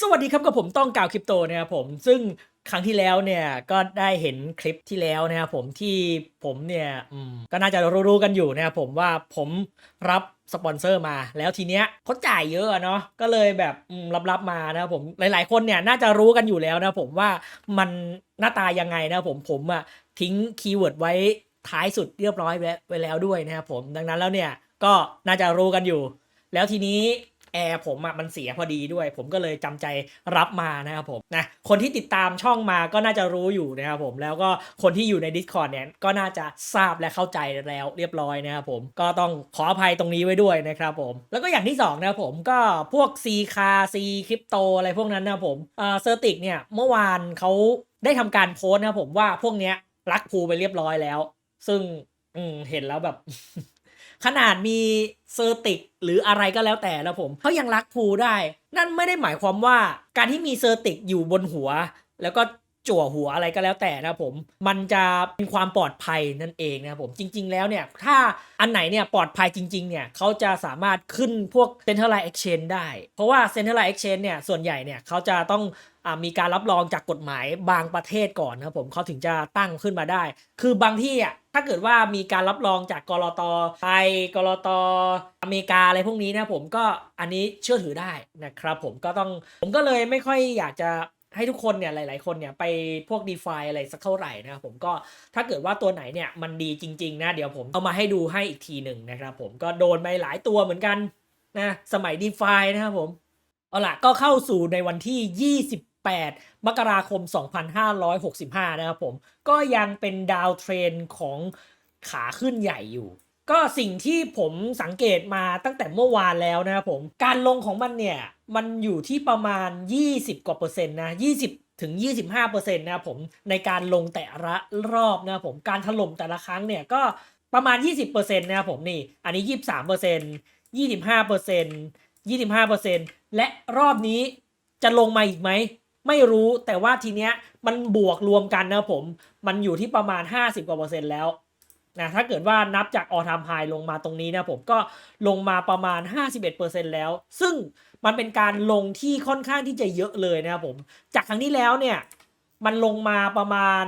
สวัสดีครับกับผมต้องกล่าวคริปโตนะครับผมซึ่งครั้งที่แล้วเนี่ยก็ได้เห็นคลิปที่แล้วนะครับผมที่ผมเนี่ยก็น่าจะรู้ๆกันอยู่นะครับผมว่าผมรับสปอนเซอร์มา แล้วทีเนี้ยเขาจ่ายเยอะเนาะก็เลยแบบรับๆมานะครับผมหลาย ๆ คนเนี่ยน่าจะรู้กันอยู่แล้วนะผมว่ามันหน้าตายังไงนะครับผมผมอะทิ้งคีย์เวิร์ดไว้ท้ายสุดเรียบร้อยไว้ไว้แล้วด้วยนะครับผมดังนั้นแล้วเนี่ยก็น่าจะรู้กันอยู่ แล้วทีนี้ แอร์ผมอะมันเสียพอดีด้วย ผมก็เลยจำใจรับมานะครับผมนะคนที่ติดตามช่องมาก็น่าจะรู้อยู่นะครับผมแล้วก็คนที่อยู่ใน Discord เนี่ยก็น่าจะทราบและเข้าใจแล้วเรียบร้อยนะครับผมก็ต้องขออภัยตรงนี้ไว้ด้วยนะครับผม แล้วก็อย่างที่สองนะครับผมก็พวก C คา C คริปโตอะไรพวกนั้นนะครับผมเออเซอร์ติกเนี่ยเมื่อวานเขาได้ทำการโพสต์นะครับผมว่าพวกเนี้ยรักภูไปเรียบร้อยแล้ว ซึ่งอืเห็นแล้วแบบ ขนาดมีเซอร์ติกหรืออะไรก็แล้วแต่นะผมเขายังรักภูได้ นั่นไม่ได้หมายความว่าการที่มีเซอร์ติกอยู่บนหัว แล้วก็จั่วหัวอะไรก็แล้วแต่นะผม มันจะเป็นความปลอดภัยนั่นเองนะผมจริง ๆ แล้วเนี่ย ถ้าอันไหนเนี่ยปลอดภัยจริง ๆ เนี่ยเขาจะสามารถขึ้นพวก Centralized Exchange ได้ เพราะว่า Centralized Exchange เนี่ย ส่วนใหญ่เนี่ยเขาจะต้องอมีการรับรองจากกฎหมายบางประเทศก่อนนะครับผมเขาถึงจะตั้งขึ้นมาได้ คือบางที่อะ ถ้าเกิดว่ามีการรับรองจากกรตไทยกรตอเมริกาอะไรพวกนี้นะผมก็อันนี้เชื่อถือได้นะครับผมก็ต้องผมก็เลยไม่ค่อยอยากจะให้ทุกคนเนี่ยหลาย ๆ คนเนี่ยไปพวก d e f i อะไรสักเท่าไหร่นะครับผมก็ถ้าเกิดว่าตัวไหนเนี่ยมันดีจริง ๆ นะ เดี๋ยวผมเอามาให้ดูให้อีกทีหนึ่งนะครับผมก็โดนไปหลายตัวเหมือนกันนะสมัย d e f i นะครับผม เอาล่ะก็เข้าสู่ในวันที่ 8 มกราคม 2565 นะครับผม ก็ยังเป็นดาวเทรนของขาขึ้นใหญ่อยู่ ก็สิ่งที่ผมสังเกตมาตั้งแต่เมื่อวานแล้วนะครับผม การลงของมันเนี่ย มันอยู่ที่ประมาณ 20 กว่าเปอร์เซ็นต์นะ 20 ถึง 25เปอร์เซ็นต์นะครับผมในการลงแต่ละรอบนะครับผมการถล่มแต่ละครั้งเนี่ยก็ประมาณ 20%นะครับผมนี่ อันนี้ 23% 25% 25%และรอบนี้จะลงมาอีกไหม ไม่รู้แต่ว่าทีเนี้ยมันบวกรวมกันนะผมมันอยู่ที่ประมาณ 50กว่าเปอร์เซ็นต์แล้วนะถ้าเกิดว่านับจากออทามไฮลงมาตรงนี้นะผมก็ลงมาประมาณ 51%แล้ว ซึ่งมันเป็นการลงที่ค่อนข้างที่จะเยอะเลยนะครับผม จากครั้งที่แล้วเนี่ยมันลงมาประมาณ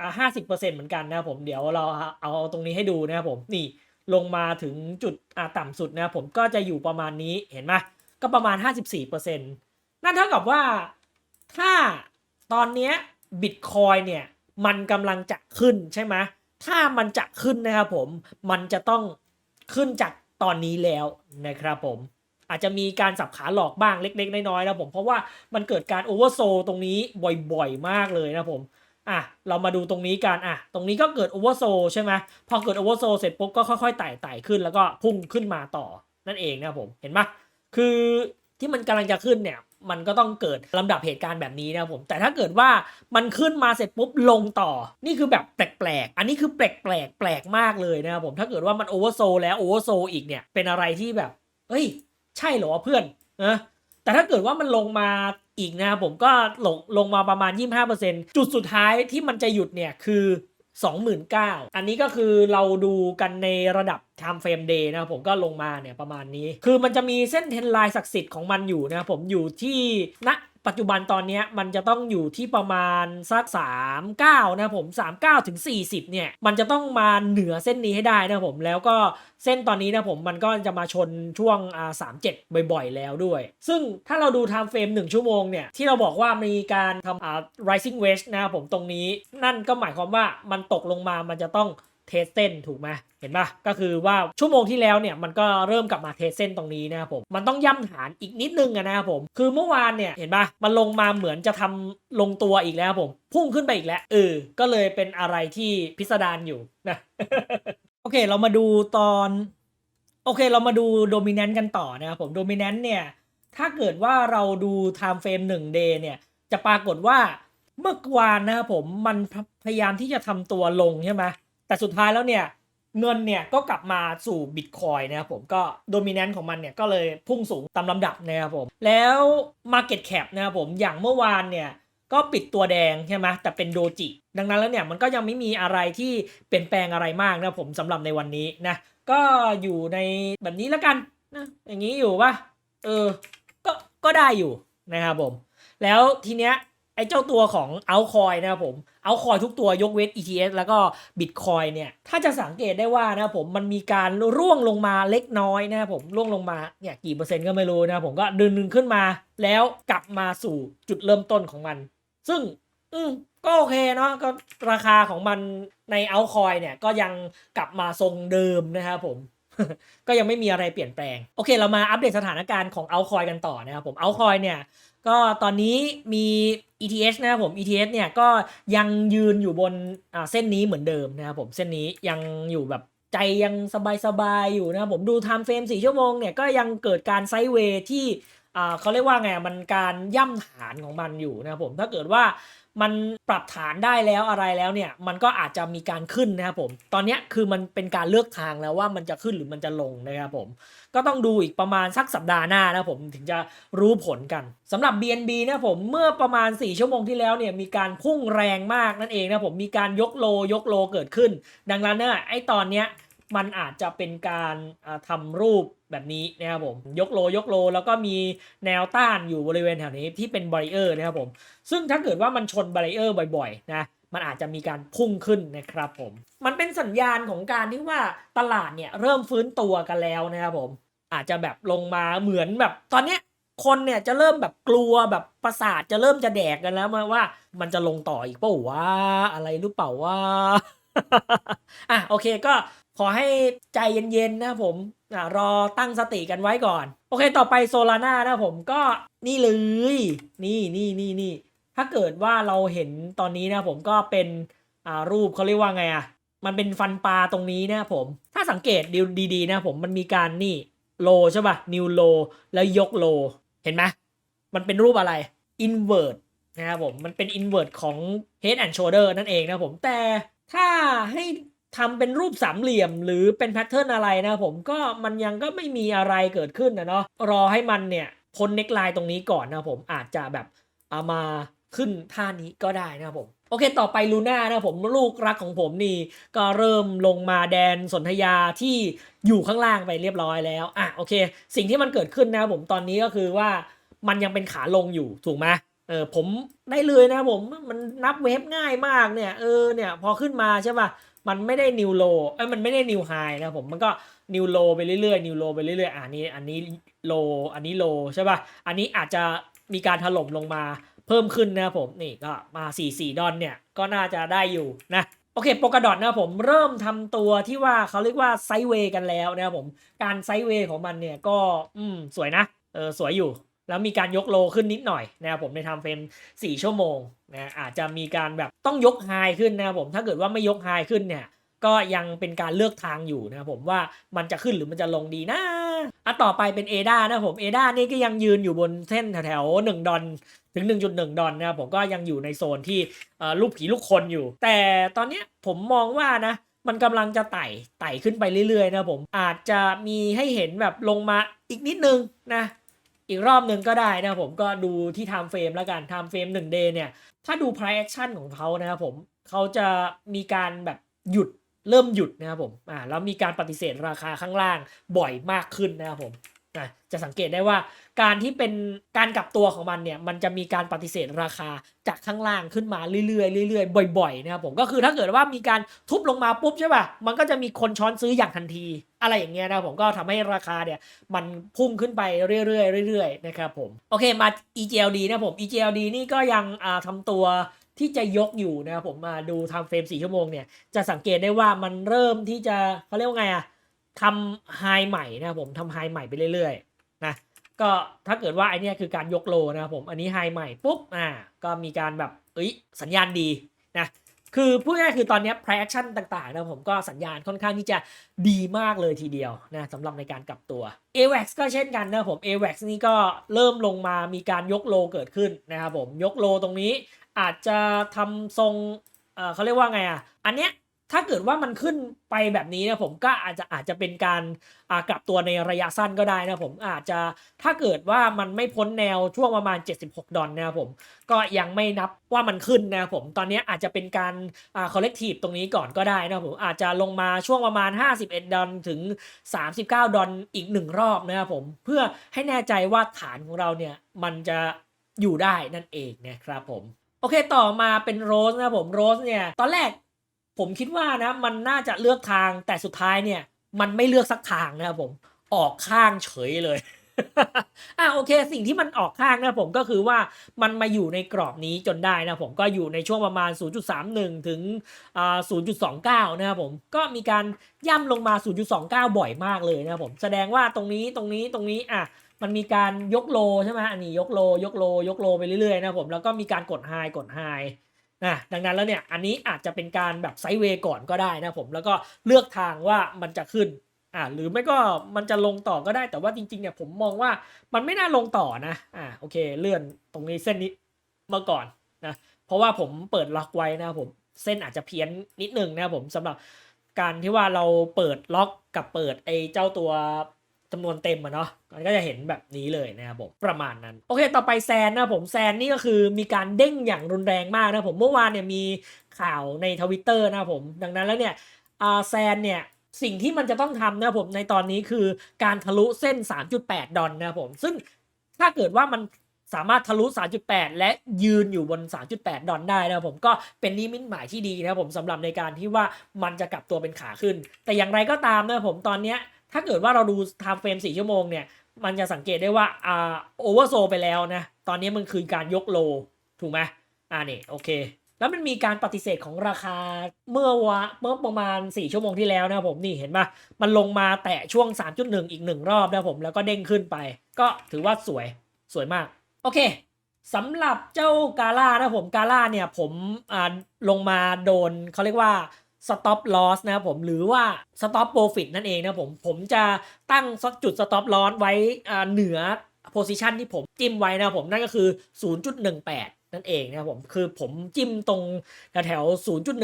อ่าห้าสิบเปอร์เซ็นต์เหมือนกันนะครับผมเดี๋ยวเราเอาตรงนี้ให้ดูนะครับผมนี่ลงมาถึงจุดต่ำสุดนะครับผมก็จะอยู่ประมาณนี้เห็นไหมก็ประมาณ 54เปอร์เซ็นต์นั่นเท่ากับว่า ถ้าตอนเนี้ยบิตคอยเนี่ยมันกำลังจะขึ้นใช่ไหมถ้ามันจะขึ้นนะครับผมมันจะต้องขึ้นจากตอนนี้แล้วนะครับผมอาจจะมีการสับขาหลอกบ้างเล็ก ๆ น้อยๆนะผมเพราะว่ามันเกิดการโอเวอร์โซตรงนี้บ่อยๆมากเลยนะผมอะเรามาดูตรงนี้กันอะตรงนี้ก็เกิดโอเวอร์โซใช่ไหมพอเกิดโอเวอร์โซเสร็จปุ๊บก็ค่อยๆไต่ไต่ขึ้นแล้วก็พุ่งขึ้นมาต่อนั่นเองนะผมเห็นปะคือที่มันกำลังจะขึ้นเนี่ย มันก็ต้องเกิดลำดับเหตุการณ์แบบนี้นะผม แต่ถ้าเกิดว่ามันขึ้นมาเสร็จปุ๊บลงต่อ นี่คือแบบแปลกๆ อันนี้คือแปลกๆ แปลกมากเลยนะครับผม ถ้าเกิดว่ามันโอเวอร์โซแล้วโอเวอร์โซอีกเนี่ย เป็นอะไรที่แบบเฮ้ย ใช่เหรอเพื่อนนะแต่ถ้าเกิดว่ามันลงมาอีกนะครับผมก็ลงลงมาประมาณ 25%จุดสุดท้ายที่มันจะหยุดเนี่ยคือ 29,000 อันนี้ก็คือเราดูกันในระดับ time frame day นะครับผมก็ลงมาเนี่ยประมาณนี้ คือมันจะมีเส้นเทรนไลน์ศักดิ์สิทธิ์ของมันอยู่นะครับผมอยู่ที่ณ ปัจจุบันตอนนี้มันจะต้องอยู่ที่ประมาณสัก39นะครับผม 39ถึง40 เนี่ย มันจะต้องมาเหนือเส้นนี้ให้ได้นะผม แล้วก็เส้นตอนนี้นะผมมันก็จะมาชนช่วงอ่า37 บ่อยๆ แล้วด้วย ซึ่งถ้าเราดู time frame 1ชั่วโมงเนี่ย ที่เราบอกว่ามีการทำอ่า rising wedge นะครับผมตรงนี้ นั่นก็หมายความว่ามันตกลงมามันจะต้อง เทสเส้นถูกไหมเห็นปะก็คือว่าชั่วโมงที่แล้วเนี่ยมันก็เริ่มกลับมาเทสเส้นตรงนี้นะครับผมมันต้องย่ำฐานอีกนิดนึงนะครับผมคือเมื่อวานเนี่ยเห็นปะมันลงมาเหมือนจะทำลงตัวอีกแล้วผมพุ่งขึ้นไปอีกแล้วเออก็เลยเป็นอะไรที่พิสดารอยู่นะโอเคเรามาดูตอนโอเคเรามาดูโดมิ n น n กันต่อนะครับผมโดมิ n น n เนี่ยถ้าเกิดว่าเราดู time frame 1 day เนี่ยจะปรากฏว่าเมื่อวานนะครับผมมันพยายามที่จะทำตัวลงใช่ไหม แต่สุดท้ายแล้วเนี่ยเงินเนี่ยก็กลับมาสู่บิตคอยนะครับผมก็โดมิ n น n ของมันเนี่ยก็เลยพุ่งสูงตามลำดับนะครับผม แล้ว Market Cap นะครับผมอย่างเมื่อวานเนี่ยก็ปิดตัวแดงใช่ไหมแต่เป็นโดจิ ดังนั้นแล้วเนี่ยมันก็ยังไม่มีอะไรที่เปลี่ยนแปลงอะไรมากนะผมสำหรับในวันนี้นะก็อยู่ในแบบนี้แล้วกันนะอย่างนี้อยู่ปะเออก็ก็ได้อยู่นะครับผม แล้วทีเนี้ยไอ้เจ้าตัวของเอาคอยนะครับผม เอาคอยทุกตัวยกเว้น ETS แล้วก็บิตคอยเนี่ยถ้าจะสังเกตได้ว่านะผมมันมีการร่วงลงมาเล็กน้อยนะผมร่วงลงมาเนี่ยกี่เปอร์เซ็นต์ก็ไม่รู้นะผมก็ดึงดึงขึ้นมา แล้วกลับมาสู่จุดเริ่มต้นของมัน ซึ่งอืมก็โอเคเนาะก็ราคาของมันในเอาคอยเนี่ยก็ยังกลับมาทรงเดิมนะครับผมก็ยังไม่มีอะไรเปลี่ยนแปลง โอเค เรามาอัปเดตสถานการณ์ของเอาคอยกันต่อนะครับผมเอาคอยเนี่ย ก็ตอนนี้มี ETH นะครับผม ETH เนี่ยก็ยังยืนอยู่บนเส้นนี้เหมือนเดิมนะครับผมเส้นนี้ยังอยู่แบบใจยังสบายๆอยู่นะครับผมดูไทม์เฟรม4ชั่วโมงเนี่ยก็ยังเกิดการไซด์เวย์ที่ เขาเรียกว่าไงมันการย่ำฐานของมันอยู่นะครับผมถ้าเกิดว่ามันปรับฐานได้แล้วอะไรแล้วเนี่ยมันก็อาจจะมีการขึ้นนะครับผม ตอนนี้คือมันเป็นการเลือกทางแล้วว่ามันจะขึ้นหรือมันจะลงนะครับผม ก็ต้องดูอีกประมาณสักสัปดาห์หน้านะผมถึงจะรู้ผลกันสำหรับ BNB นะผมเมื่อประมาณ 4 ชั่วโมงที่แล้วเนี่ยมีการพุ่งแรงมากนั่นเองนะผมมีการยกโลยกโลเกิดขึ้น ดังนั้นเนี่ยไอ้ตอนเนี้ย มันอาจจะเป็นการอ่าทำรูปแบบนี้นะครับผมยกโลยกโล แล้วก็มีแนวต้านอยู่บริเวณแถวนี้ที่เป็นบาริเออร์นะครับผมซึ่งถ้าเกิดว่ามันชนบาริเออร์บ่อยๆนะมันอาจจะมีการพุ่งขึ้นนะครับผม มันเป็นสัญญาณของการที่ว่าตลาดเนี่ยเริ่มฟื้นตัวกันแล้วนะครับผม อาจจะแบบลงมาเหมือนแบบตอนเนี้ยคนเนี่ยจะเริ่มแบบกลัวแบบประสาทจะเริ่มจะแดกกันแล้วมาว่า มันจะลงต่ออีกเปล่าวะอะไรหรือเปล่าว่าอะโอเคก็ ขอให้ใจเย็นๆนะผมอะรอตั้งสติกันไว้ก่อน โอเคต่อไปโซลาร่านะผมก็นี่เลย นี่นี่นี่นี่ถ้าเกิดว่าเราเห็นตอนนี้นะผมก็เป็นอ่ารูปเขาเรียกว่าไงอะมันเป็นฟันปลาตรงนี้นะผม ถ้าสังเกตดูดีๆนะผมมันมีการนี่โลใช่ป่ะนิวโลแล้วยกโล เห็นไหมมันเป็นรูปอะไร invert นะครับผม มันเป็น invert ของ head and shoulder นั่นเองนะผมแต่ถ้าให้ ทำเป็นรูปสามเหลี่ยมหรือเป็นแพทเทิร์นอะไรนะผมก็มันยังก็ไม่มีอะไรเกิดขึ้นนะเนาะรอให้มันเนี่ยพ้นเน็กไลน์ตรงนี้ก่อนนะผมอาจจะแบบเอามาขึ้นท่านี้ก็ได้นะผมโอเค ต่อไปลูน่านะผมลูกรักของผมนี่ ก็เริ่มลงมาแดนสนธยาที่อยู่ข้างล่างไปเรียบร้อยแล้วอะโอเค สิ่งที่มันเกิดขึ้นนะผมตอนนี้ก็คือว่ามันยังเป็นขาลงอยู่ถูกไหมเออผมได้เลยนะผมมันนับเวฟง่ายมากเนี่ยเออเนี่ยพอขึ้นมาใช่ป่ะ มันไม่ได้นิวโลเอ้ยมันไม่ได้นิวไฮนะครับผมมันก็นิวโลไปเรื่อยๆนิวโลไปเรื่อยๆอะอันนี้อันนี้โลอันนี้โลใช่ป่ะอันนี้อาจจะมีการถล่มลงมาเพิ่มขึ้นนะครับผมนี่ก็มา 4 4 ดอนเนี่ยก็น่าจะได้อยู่นะโอเคโปกดอทนะผมเริ่มทำตัวที่ว่าเขาเรียกว่าไซเวย์กันแล้วนะครับผมการไซเวย์ของมันเนี่ยก็อืมสวยนะเออสวยอยู่ แล้วมีการยกโลขึ้นนิดหน่อยนะครับผมในทำเฟรม4 ชั่วโมงนะอาจจะมีการแบบต้องยกไฮขึ้นนะครับผมถ้าเกิดว่าไม่ยกไฮขึ้นเนี่ยก็ยังเป็นการเลือกทางอยู่นะครับผมว่ามันจะขึ้นหรือมันจะลงดีนะอะต่อไปเป็นเอดานะผมเอดานี่ก็ยังยืนอยู่บนเส้นแถวๆ1ดอนถึง 1.1 ดอนนะครับผมก็ยังอยู่ในโซนที่ลูกผีลูกคนอยู่ แต่ตอนนี้ผมมองว่านะมันกำลังจะไต่ไต่ขึ้นไปเรื่อยๆนะครับผมอาจจะมีให้เห็นแบบลงมาอีกนิดนึงนะ อีกรอบหนึ่งก็ได้นะผมก็ดูที่ไทม์เฟรมแล้วกัน time frame 1 day เนี่ย ถ้าดู price action ของเขานะครับผมเขาจะมีการแบบหยุดเริ่มหยุดนะครับผมอ่าแล้วมีการปฏิเสธราคาข้างล่างบ่อยมากขึ้นนะครับผมอะจะสังเกตได้ว่า การที่เป็นการกลับตัวของมันเนี่ยมันจะมีการปฏิเสธราคาจากข้างล่างขึ้นมาเรื่อยๆเรื่อยๆบ่อยๆนะครับผมก็คือถ้าเกิดว่ามีการทุบลงมาปุ๊บใช่ป่ะมันก็จะมีคนช้อนซื้ออย่างทันที อะไรอย่างเงี้ยนะผมก็ทำให้ราคาเนี่ยมันพุ่งขึ้นไปเรื่อยๆเรื่อยๆนะครับผมโอเคมา EGLD นะผม EGLD นี่ก็ยังอ่าทำตัวที่จะยกอยู่นะครับผมมาดูทำเฟรม4ชั่วโมงเนี่ยจะสังเกตได้ว่ามันเริ่มที่จะเขาเรียกว่าไงอะทำไฮใหม่นะครับผมทำไฮใหม่ไปเรื่อยๆ ก็ถ้าเกิดว่าไอเนี้ยคือการยกโลนะครับผมอันนี้ไฮใหม่ปุ๊บอ่าก็มีการแบบเอ้ยสัญญาณดีนะคือพูดง่ายคือตอนเนี้ย price action ต่างๆนะผมก็สัญญาณค่อนข้างที่จะดีมากเลยทีเดียวนะสำหรับในการกลับตัว AVAX ก็เช่นกันนะผม AVAX นี่ก็เริ่มลงมามีการยกโลเกิดขึ้นนะครับผมยกโลตรงนี้อาจจะทำทรงเอ่อเขาเรียกว่าไงอะอันเนี้ย ถ้าเกิดว่ามันขึ้นไปแบบนี้นะผมก็อาจจะอาจจะเป็นการกลับตัวในระยะสั้นก็ได้นะผมอาจจะถ้าเกิดว่ามันไม่พ้นแนวช่วงประมาณ 76 ดอลนะครับผมก็ยังไม่นับว่ามันขึ้นนะครับผมตอนนี้อาจจะเป็นการอ่า collective ตรงนี้ก่อนก็ได้นะครับผมอาจจะลงมาช่วงประมาณ 51 ดอลถึง 39 ดอลอีกหนึ่งรอบนะครับผมเพื่อให้แน่ใจว่าฐานของเราเนี่ยมันจะอยู่ได้นั่นเองนะครับผมโอเคต่อมาเป็นโรสนะครับผมโรสเนี่ยตอนแรก ผมคิดว่านะมันน่าจะเลือกทางแต่สุดท้ายเนี่ย มันไม่เลือกสักทางนะครับผมออกข้างเฉยเลยอะโอเค สิ่งที่มันออกข้างนะผมก็คือว่ามันมาอยู่ในกรอบนี้จนได้นะผมก็อยู่ในช่วงประมาณ 0.31 ถึงอ่า0.29 นะครับผมก็มีการย่ำลงมา 0.29 บ่อยมากเลยนะครับผมแสดงว่าตรงนี้ตรงนี้ตรงนี้อะมันมีการยกโลใช่ไหมอันนี้ยกโลยกโลยกโลไปเรื่อยๆนะผมแล้วก็มีการกดไฮกดไฮ นะดังนั้นแล้วเนี่ยอันนี้อาจจะเป็นการแบบไซด์เวย์ก่อนก็ได้นะผมแล้วก็เลือกทางว่ามันจะขึ้นอ่าหรือไม่ก็มันจะลงต่อก็ได้แต่ว่าจริงๆเนี่ยผมมองว่ามันไม่น่าลงต่อนะอ่าโอเคเลื่อนตรงนี้เส้นนี้มาก่อนนะเพราะว่าผมเปิดล็อกไว้นะผมเส้นอาจจะเพี้ยนนิดนึงนะผมสำหรับการที่ว่าเราเปิดล็อกกับเปิดไอ้เจ้าตัว จำนวนเต็มอะเนาะมันก็จะเห็นแบบนี้เลยนะครับผมประมาณนั้น โอเค ต่อไปแซนนะผมแซนนี่ก็คือมีการเด้งอย่างรุนแรงมากนะผมเมื่อวานเนี่ยมีข่าวในทวิตเตอร์นะผมดังนั้นแล้วเนี่ยอาแซนเนี่ยสิ่งที่มันจะต้องทำนะผมในตอนนี้คือการทะลุเส้น 3.8 ดอลนะผม ซึ่งถ้าเกิดว่ามันสามารถทะลุ 3.8 และยืนอยู่บน 3.8 ดอลได้นะครับผมก็เป็นนิมิตหมายที่ดีนะครับผมสำหรับในการที่ว่ามันจะกลับตัวเป็นขาขึ้น แต่อย่างไรก็ตามนะผมตอนเนี้ย ถ้าเกิดว่าเราดูไทม์เฟรม4ชั่วโมงเนี่ย มันจะสังเกตได้ว่าอ่าโอเวอร์โซไปแล้วนะ ตอนนี้มันคือการยกโล ถูกไหมอ่านี่โอเค แล้วมันมีการปฏิเสธของราคาเมื่อวะเมื่อประมาณ 4 ชั่วโมงที่แล้วนะผมนี่เห็นปะมันลงมาแตะช่วง 3.1 อีกหนึ่งรอบนะผมแล้วก็เด้งขึ้นไป ก็ถือว่าสวยสวยมาก โอเคสำหรับเจ้ากาล่านะผมกาล่าเนี่ยผมอ่าลงมาโดนเขาเรียกว่า stop loss นะครับผมหรือว่า stop profit นั่นเองนะผมผมจะตั้งจุด stop loss ไว้เหนือ position ที่ผมจิ้มไว้นะผมนั่นก็คือ 0.18นั่นเองนะครับผมคือผมจิ้มตรงแถว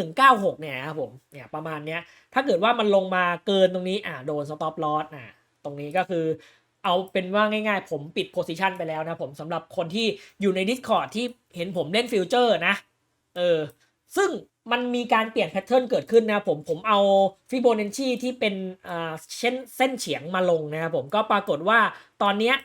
0.196 เนี่ยนะครับผมเนี่ยประมาณเนี้ยถ้าเกิดว่ามันลงมาเกินตรงนี้อ่าโดน stop loss อ่าตรงนี้ก็คือเอาเป็นว่าง่ายๆ ผมปิด position ไปแล้วนะผมสำหรับคนที่อยู่ใน Discord ที่เห็นผมเล่นฟิวเจอร์นะเออซึ่ง มันมีการเปลี่ยนแพทเทิร์นเกิดขึ้นนะผมผมเอาฟิโบนัชชีที่เป็นอ่าเส้นเส้นเฉียงมาลงนะครับผมก็ปรากฏว่าตอนเนี้ย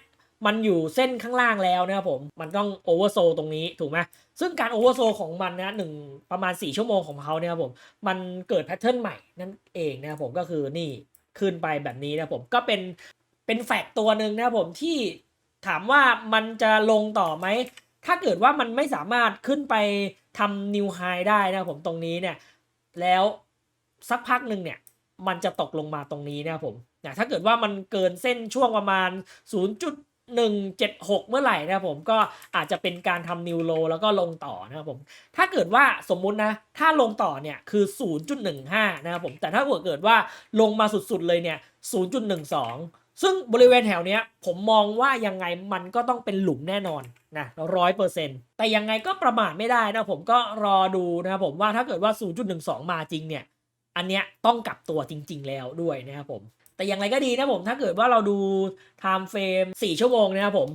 มันอยู่เส้นข้างล่างแล้วนะครับผม มันต้องโอเวอร์โซตรงนี้ถูกไหมซึ่งการโอเวอร์โซของมันนะหนึ่งประมาณ 4 ชั่วโมงของเขาเนี่ยครับผม มันเกิดแพทเทิร์นใหม่นั่นเองนะครับผมก็คือนี่ขึ้นไปแบบนี้นะครับผมก็เป็นเป็นแฟกตัวหนึ่งนะครับผมที่ถามว่ามันจะลงต่อไหม ถ้าเกิดว่ามันไม่สามารถขึ้นไป ทำนิวไฮได้นะผมตรงนี้เนี่ยแล้วสักพักหนึ่งเนี่ยมันจะตกลงมาตรงนี้นะครับผมเนี่ยถ้าเกิดว่ามันเกินเส้นช่วงประมาณ 0.176 เมื่อไหร่นะครับผมก็อาจจะเป็นการทำนิวโลแล้วก็ลงต่อนะครับผมถ้าเกิดว่าสมมุตินะถ้าลงต่อเนี่ยคือ 0.15 นะครับผมแต่ถ้าเกิดว่าลงมาสุดๆเลยเนี่ย 0.12 ซึ่งบริเวณแถวเนี้ยผมมองว่ายังไงมันก็ต้องเป็นหลุมแน่นอน นะร้อยเปอร์เซ็นต์แต่ยังไงก็ประมาทไม่ได้นะผมก็รอดูนะครับผมว่าถ้าเกิดว่า 0.12 มาจริงเนี่ย อันเนี้ยต้องกลับตัวจริง ๆ แล้วด้วยนะครับผม แต่อย่างไรก็ดีนะผมถ้าเกิดว่าเราดู time frame 4ชั่วโมงนะครับผม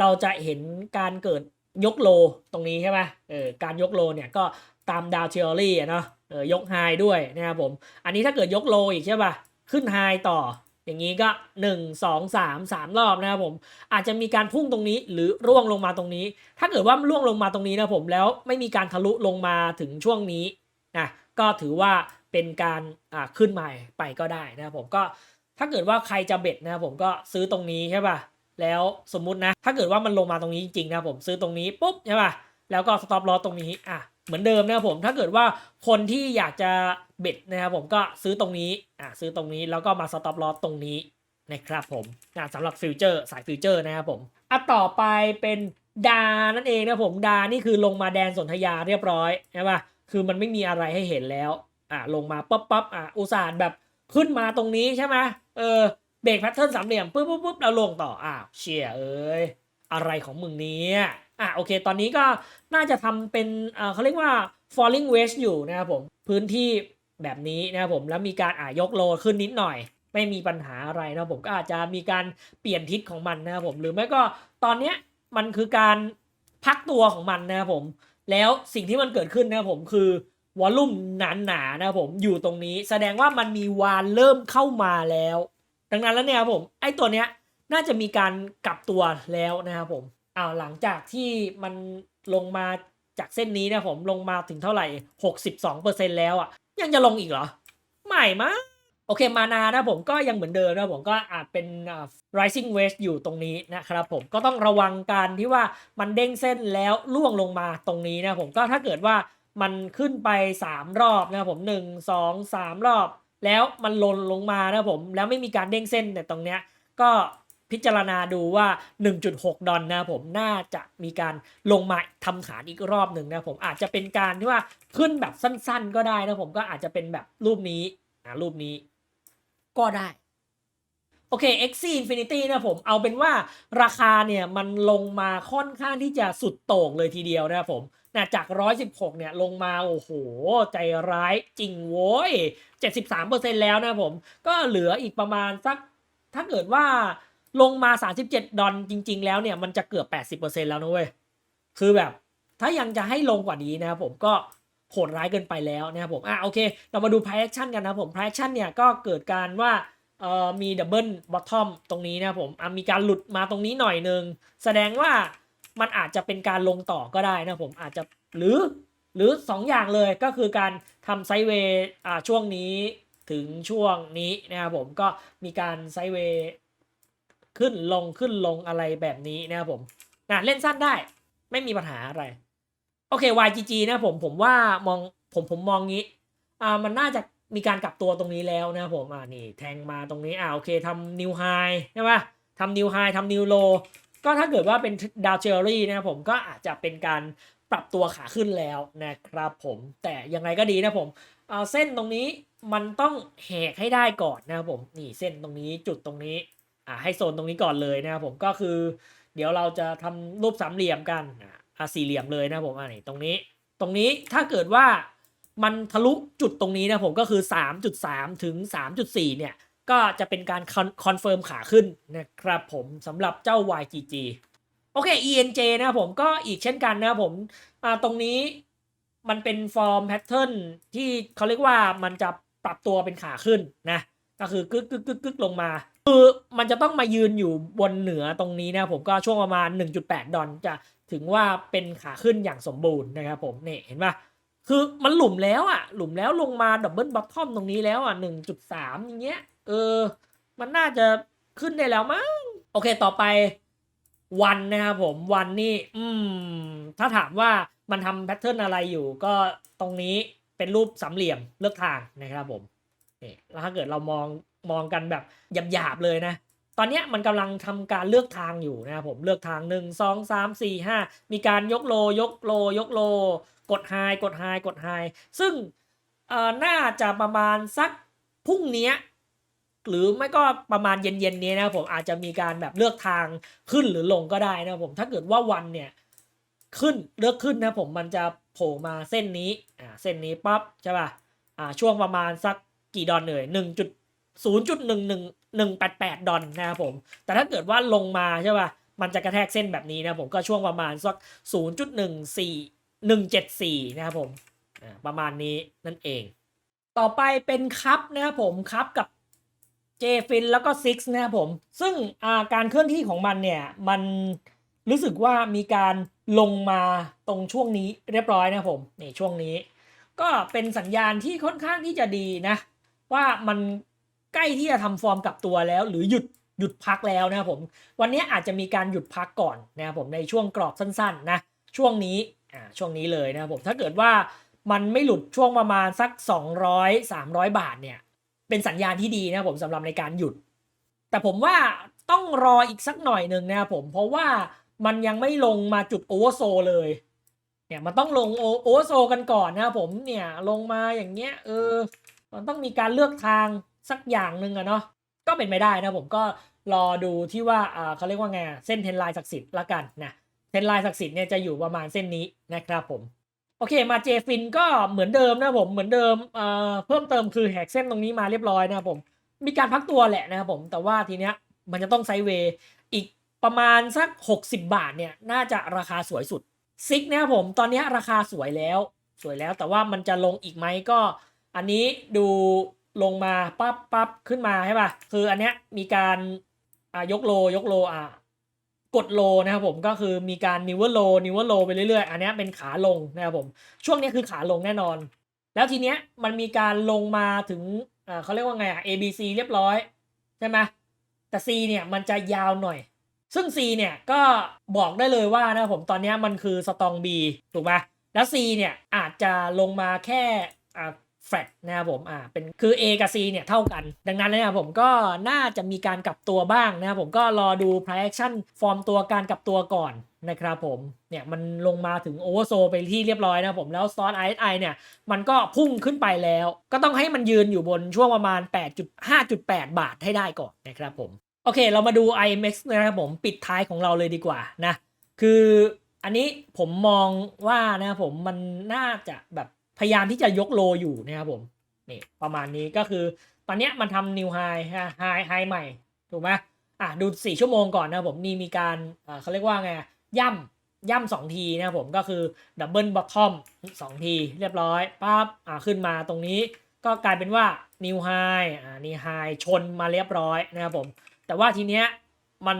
เราจะเห็นการเกิดยกโลตรงนี้ใช่ไหมเออการยกโลเนี่ยก็ตามดาวเทอรี่อะเนาะเออยกไฮด้วยนะครับผม อันนี้ถ้าเกิดยกโลอีกใช่ป่ะขึ้นไฮต่อ อย่างนี้ก็ 1 2 3 3 รอบนะครับผม อาจจะมีการพุ่งตรงนี้หรือร่วงลงมาตรงนี้ ถ้าเกิดว่าร่วงลงมาตรงนี้นะผมแล้วไม่มีการทะลุลงมาถึงช่วงนี้นะก็ถือว่าเป็นการขึ้นใหม่ไปก็ได้นะครับผมก็ถ้าเกิดว่าใครจะเบ็ดนะครับผมก็ซื้อตรงนี้ใช่ป่ะแล้วสมมุตินะ ถ้าเกิดว่ามันลงมาตรงนี้จริงๆนะผมซื้อตรงนี้ปุ๊บใช่ป่ะแล้วก็สต็อปลอตรงนี้อะ เหมือนเดิมนะครับผมถ้าเกิดว่าคนที่อยากจะเบ็ดนะครับผมก็ซื้อตรงนี้อะซื้อตรงนี้แล้วก็มาสต็อปลอตรงนี้นะครับผมอะสำหรับฟิวเจอร์สายฟิวเจอร์นะครับผมอะต่อไปเป็นดานั่นเองนะผมดานี่คือลงมาแดนสนธยาเรียบร้อยใช่ป่ะคือมันไม่มีอะไรให้เห็นแล้วอะลงมาปั๊บปั๊บอะอุตส่าห์แบบขึ้นมาตรงนี้ใช่ไหมเออเบรกแพทเทิร์นสามเหลี่ยมปุ๊บปุ๊บปุ๊บแล้วลงต่ออ้าวเชียเอ้ยอะไรของมึงเนี้ย อะโอเค ตอนนี้ก็น่าจะทำเป็นเขาเรียกว่า falling wedge อยู่นะครับผมพื้นที่แบบนี้นะครับผมแล้วมีการอ่ายกโลขึ้นนิดหน่อย ไม่มีปัญหาอะไรนะครับผมก็อาจจะมีการเปลี่ยนทิศของมันนะครับผมหรือไม่ก็ตอนเนี้ยมันคือการพักตัวของมันนะครับผมแล้วสิ่งที่มันเกิดขึ้นนะครับผมคือวอลลุ่มหนาๆนะครับผมอยู่ตรงนี้ แสดงว่ามันมีวานเริ่มเข้ามาแล้ว ดังนั้นแล้วเนี่ยครับผมไอ้ตัวเนี้ยน่าจะมีการกลับตัวแล้วนะครับผม อ้าวหลังจากที่มันลงมาจากเส้นนี้นะผมลงมาถึงเท่าไหร่ 62%แล้วอะ่ะ ยังจะลงอีกเหรอไม่มั้งโอเคมานานะผมก็ยังเหมือนเดิมนะผมก็อาจเป็น rising wedge อยู่ตรงนี้นะครับผมก็ต้องระวังการที่ว่ามันเด้งเส้นแล้วล่วงลงมาตรงนี้นะผมก็ถ้าเกิดว่ามันขึ้นไป 3 รอบนะผม1 2 3 รอบ แล้วมันลนลงมานะผมแล้วไม่มีการเด้งเส้นแต่ตรงเนี้ยก็ พิจารณาดูว่า 1.6 ดอลนะผมน่าจะมีการลงมาทำฐานอีกรอบหนึ่งนะผมอาจจะเป็นการที่ว่าขึ้นแบบสั้นๆ ก็ได้นะผมก็อาจจะเป็นแบบรูปนี้อ่ารูปนี้ก็ได้โอเค x Infinity นะผม เอาเป็นว่าราคาเนี่ยมันลงมาค่อนข้างที่จะสุดโต่งเลยทีเดียวนะผมนะจาก 116 เนี่ยลงมา โอ้โห ใจร้ายจริงโว้ย 73%แล้วนะผม ก็เหลืออีกประมาณสักถ้าเกิดว่า ลงมา 37 ดอลจริง ๆ แล้วเนี่ยมันจะเกือบ 80%แล้วนะเว้ย คือแบบถ้ายังจะให้ลงกว่านี้นะครับผมก็โหดร้ายเกินไปแล้วนะครับผม อะโอเค เรามาดู price action กันนะผม price action เนี่ยก็เกิดการว่าเอ่อมีดับเบิลบอททอมตรงนี้นะผมอะมีการหลุดมาตรงนี้หน่อยนึง แสดงว่ามันอาจจะเป็นการลงต่อก็ได้นะผมอาจจะหรือหรือ 2 อย่างเลยก็คือการทำไซเวย์อ่าช่วงนี้ถึงช่วงนี้นะครับผมก็มีการไซเวย์ ขึ้นลงขึ้นลงอะไรแบบนี้นะครับผมนะเล่นสั้นได้ ไม่มีปัญหาอะไร โอเค YGG นะผมผมว่ามองผมผมมองงี้อ่ามันน่าจะมีการกลับตัวตรงนี้แล้วนะผมอ่านี่แทงมาตรงนี้อ่าโอเคทำนิวไฮใช่ปะทำนิวไฮทำนิวโลก็ถ้าเกิดว่าเป็นดาวเจอรี่นะผมก็อาจจะเป็นการปรับตัวขาขึ้นแล้วนะครับผมแต่ยังไงก็ดีนะผมเอาเส้นตรงนี้มันต้องแหกให้ได้ก่อนนะครับผมนี่เส้นตรงนี้จุดตรงนี้ อ่าให้โซนตรงนี้ก่อนเลยนะครับผมก็คือ เดี๋ยวเราจะทำรูปสามเหลี่ยมกันอะอะสี่เหลี่ยมเลยนะผมอะนี่ตรงนี้ ตรงนี้ถ้าเกิดว่ามันทะลุจุดตรงนี้นะผมก็คือ 3.3 ถึง 3.4 เนี่ย ก็จะเป็นการคอนเฟิร์มขาขึ้นนะครับผมสำหรับเจ้า YGG โอเค ENJ นะผมก็อีกเช่นกันนะผมอ่าตรงนี้มันเป็นฟอร์มแพทเทิร์นที่เขาเรียกว่ามันจะปรับตัวเป็นขาขึ้นนะ ก็คือกึกกึกกึกกึกลงมา คือมันจะต้องมายืนอยู่บนเหนือตรงนี้นะผมก็ช่วงประมาณ 1.8 ดอลจะถึงว่าเป็นขาขึ้นอย่างสมบูรณ์นะครับผมเนี่ยเห็นปะคือมันหลุมแล้วอะ หลุมแล้วลงมาดับเบิลบัตทอมตรงนี้แล้วอะ 1.3 อย่างเงี้ย เออ มันน่าจะขึ้นได้แล้วมั้ง โอเคต่อไปวันนะครับผมวันนี่อืม ถ้าถามว่ามันทำแพทเทิร์นอะไรอยู่ก็ตรงนี้เป็นรูปสามเหลี่ยมเลือกทางนะครับผมนี่แล้วถ้าเกิดเรามอง มองกันแบบหยาบๆเลยนะ ตอนนี้มันกำลังทำการเลือกทางอยู่นะครับผมเลือกทาง 1 2 3 4 5 มีการยกโลยกโลยกโล กดไฮกดไฮกดไฮซึ่งเอ่อน่าจะประมาณสักพรุ่งนี้หรือไม่ก็ประมาณเย็นๆนี้นะครับผมอาจจะมีการแบบเลือกทางขึ้นหรือลงก็ได้นะครับผมถ้าเกิดว่าวันเนี่ยขึ้นเลือกขึ้นนะผมมันจะโผล่มาเส้นนี้อ่าเส้นนี้ปั๊บใช่ป่ะอ่าช่วงประมาณสักกี่ดอลเลยหนึ่งจุด ศูนย์จุดหนึ่งหนึ่งหนึ่งแปดแปดดอลนะครับผม แต่ถ้าเกิดว่าลงมาใช่ป่ะ มันจะกระแทกเส้นแบบนี้นะผมก็ช่วงประมาณสักศูนย์จุดหนึ่งสี่หนึ่งเจ็ดสี่นะครับผมอ่าประมาณนี้นั่นเอง ต่อไปเป็นคัพนะครับผมคัพกับเจฟินแล้วก็ซิกนะครับผม ซึ่งาการเคลื่อนที่ของมันเนี่ย มันรู้สึกว่ามีการลงมาตรงช่วงนี้เรียบร้อยนะผมนี่ช่วงนี้ ก็เป็นสัญญาณที่ค่อนข้างที่จะดีนะ ว่ามัน ใกล้ที่จะทำฟอร์มกลับตัวแล้ว หรือหยุดหยุดพักแล้วนะครับผมวันนี้อาจจะมีการหยุดพักก่อนนะครับผมในช่วงกรอบสั้นๆนะช่วงนี้อ่าช่วงนี้เลยนะครับผมถ้าเกิดว่ามันไม่หลุดช่วงประมาณสัก 200 300 บาทเนี่ยเป็นสัญญาณที่ดีนะครับผมสำหรับในการหยุด แต่ผมว่าต้องรออีกสักหน่อยหนึ่งนะครับผมเพราะว่ามันยังไม่ลงมาจุดโอเวอร์โซเลยเนี่ยมันต้องลงโอเวอร์โซกันก่อนนะครับผมเนี่ยลงมาอย่างเงี้ยเออมันต้องมีการเลือกทาง สักอย่างหนึ่งอะเนาะก็เป็นไม่ได้นะผมก็รอดูที่ว่าเขาเรียกว่าไงเส้นเทนไลน์ศักดิ์สิทธิ์ละกันนะเทนไลน์ศักดิ์สิทธิ์เนี่ยจะอยู่ประมาณเส้นนี้นะครับผมโอเคมาเจฟินก็เหมือนเดิมนะผมเหมือนเดิมเอ่อเพิ่มเติมคือแหกเส้นตรงนี้มาเรียบร้อยนะผมมีการพักตัวแหละนะครับผมแต่ว่าทีเนี้ยมันจะต้องไซเวย์อีกประมาณสัก 60 บาทเนี่ยน่าจะราคาสวยสุดซิกนะครับผมตอนนี้ราคาสวยแล้วสวยแล้วแต่ว่ามันจะลงอีกไหมก็ อันนี้ดู ลงมาปั๊บปั๊บขึ้นมาใช่ป่ะคืออันเนี้ยมีการอ่ายกโลยกโลอะกดโลนะครับผมก็คือมีการนิวเวอร์โลนิวเวอร์โลไปเรื่อยๆ อันเนี้ยเป็นขาลงนะครับผมช่วงนี้คือขาลงแน่นอน แล้วทีเนี้ยมันมีการลงมาถึงอ่าเขาเรียกว่าไงอะ A B C เรียบร้อยใช่ไหมแต่ C เนี่ยมันจะยาวหน่อย ซึ่ง C เนี่ยก็บอกได้เลยว่านะครับผมตอนเนี้ยมันคือสตอง B ถูกไหมแล้ว C เนี่ยอาจจะลงมาแค่อ่า แฟลตนะครับผมอ่าเป็นคือ A กับ C เนี่ยเท่ากัน ดังนั้นนะครับผมก็น่าจะมีการกลับตัวบ้างนะครับผมก็รอดู price action ฟอร์มตัวการกลับตัวก่อนนะครับผมเนี่ยมันลงมาถึง oversold ไปที่เรียบร้อยนะครับผมแล้ว start RSI เนี่ย มันก็พุ่งขึ้นไปแล้ว ก็ต้องให้มันยืนอยู่บนช่วงประมาณ 8.5.8 บาทให้ได้ก่อนนะครับผม โอเค เรามาดู IMX นะครับผมปิดท้ายของเราเลยดีกว่านะ คืออันนี้ผมมองว่านะครับผมมันน่าจะแบบ พยายามที่จะยกโลอยู่นะครับผมนี่ประมาณนี้ก็คือตอนเนี้ยมันทำนิวไฮไฮไฮใหม่ ถูกไหมอะดู 4 ชั่วโมงก่อนนะครับผมนี่มีการอ่าเขาเรียกว่าไงย่ำย่ำสองทีนะครับผมก็คือดับเบิลบ t ททอมสองทีเรียบร้อยปั๊บอ่าขึ้นมาตรงนี้ก็กลายเป็นว่านิวไฮอ่านี่ไฮชนมาเรียบร้อยนะครับผม แต่ว่าทีเนี้ยมัน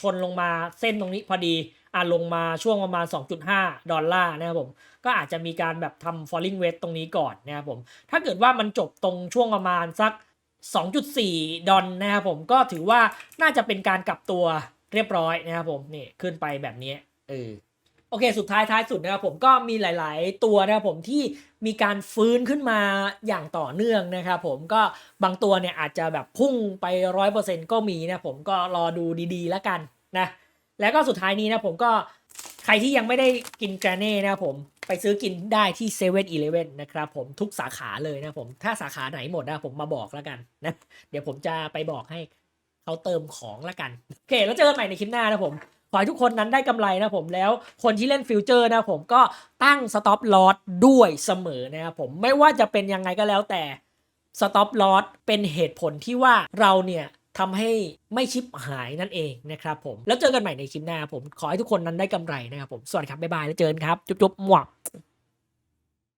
ชนลงมาเส้นตรงนี้พอดีอ่าลงมาช่วงประมาณ 2.5 ดอลลาร์นะครับผม ก็อาจจะมีการแบบทำ falling wedge ตรงนี้ก่อนนะครับผม ถ้าเกิดว่ามันจบตรงช่วงประมาณสัก 2.4 ดอลนะครับผมก็ถือว่าน่าจะเป็นการกลับตัวเรียบร้อยนะครับผมนี่ขึ้นไปแบบนี้เออโอเค สุดท้ายท้ายสุดนะครับผมก็มีหลาย ๆ ตัวนะครับผมที่มีการฟื้นขึ้นมาอย่างต่อเนื่องนะครับผมก็บางตัวเนี่ยอาจจะแบบพุ่งไปร้อยเปอร์เซ็นก็มีนะผมก็รอดูดี ๆ แล้วกันนะแล้วก็สุดท้ายนี้นะผมก็ใครที่ยังไม่ได้กินแกรเน่นะครับผม ไปซื้อกินได้ที่เซเว่นอีเลฟเว่นนะครับผมทุกสาขาเลยนะผมถ้าสาขาไหนหมดนะผมมาบอกแล้วกันนะเดี๋ยวผมจะไปบอกให้เขาเติมของแล้วกัน โอเค แล้วเจอกันใหม่ในคลิปหน้านะผม ขอให้ทุกคนนั้นได้กำไรนะผมแล้วคนที่เล่นฟิวเจอร์นะผมก็ตั้งสต็อปลอสด้วยเสมอนะครับผมไม่ว่าจะเป็นยังไงก็แล้วแต่สต็อปลอสเป็นเหตุผลที่ว่าเราเนี่ย ทำให้ไม่ชิปหายนั่นเองนะครับผม แล้วเจอกันใหม่ในคลิปหน้าผมขอให้ทุกคนนั้นได้กำไรนะครับผม สวัสดีครับ บ๊ายบาย แล้วเจอกันครับ จุ๊บๆหมวก